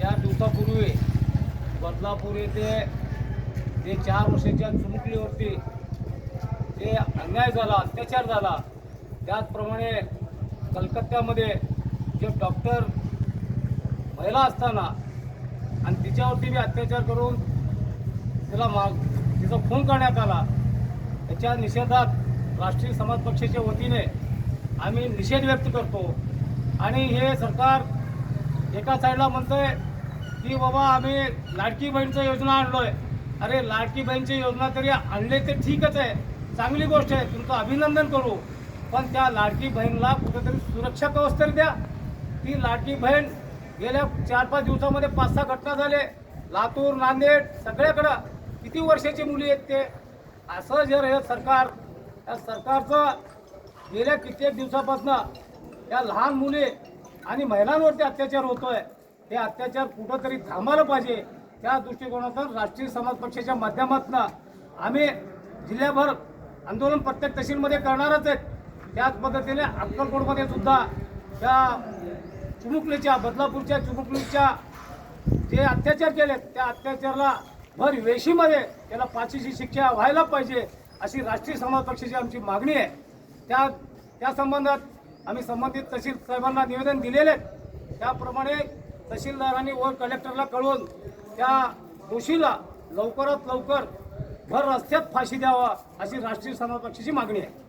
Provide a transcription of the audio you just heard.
चार दिवसापूर्वी बदलापूर येथे जे चार वर्षाच्या चुमुकलीवरती जे अन्याय झाला अत्याचार झाला त्याचप्रमाणे कलकत्त्यामध्ये जे डॉक्टर महिला असताना आणि तिच्यावरती बी अत्याचार करून तिला माग तिचा खून करण्यात आला. त्याच्या निषेधात राष्ट्रीय समाज पक्षाच्या वतीने आम्ही निषेध व्यक्त करतो. आणि हे सरकार एका साईडला म्हणतोय की बाबा आम्ही लाडकी बहीणचं योजना आणलोय. अरे लाडकी बहीणची योजना तरी आणले ते ठीकच आहे. चांगली गोष्ट आहे. तुमचं अभिनंदन करू. पण त्या लाडकी बहीणला कुठेतरी सुरक्षा व्यवस्था तरी द्या. ती लाडकी बहीण गेल्या चार पाच दिवसामध्ये पाच सहा घटना झाले. लातूर नांदेड सगळ्याकडं. किती वर्षाची मुली आहेत ते? असं जर हे सरकार या सरकारचं गेल्या कित्येक दिवसापासून या लहान मुली आणि महिलांवरती अत्याचार होतोय हे अत्याचार कुठंतरी थांबायला पाहिजे. त्या दृष्टिकोनातून राष्ट्रीय समाज पक्षाच्या माध्यमातून आम्ही जिल्ह्याभर आंदोलन प्रत्येक तहसीलमध्ये करणारच आहेत. त्याच पद्धतीने अक्कलकोटमध्ये सुद्धा त्या चुमुकलीच्या बदलापूरच्या चुमुकलीच्या जे अत्याचार केलेत त्या अत्याचाराला भर वेशीमध्ये त्याला पाचशेची शिक्षा व्हायला पाहिजे अशी राष्ट्रीय समाज पक्षाची आमची मागणी आहे. त्या त्या संबंधात आम्ही संबंधित तहसील साहेबांना निवेदन दिलेले आहेत त्याप्रमाणे तहसीलदारांनी वर कलेक्टरला कळवून त्या दोषीला लवकरात लवकर भर रस्त्यात फाशी द्यावा अशी राष्ट्रीय समाज पक्षाची मागणी आहे.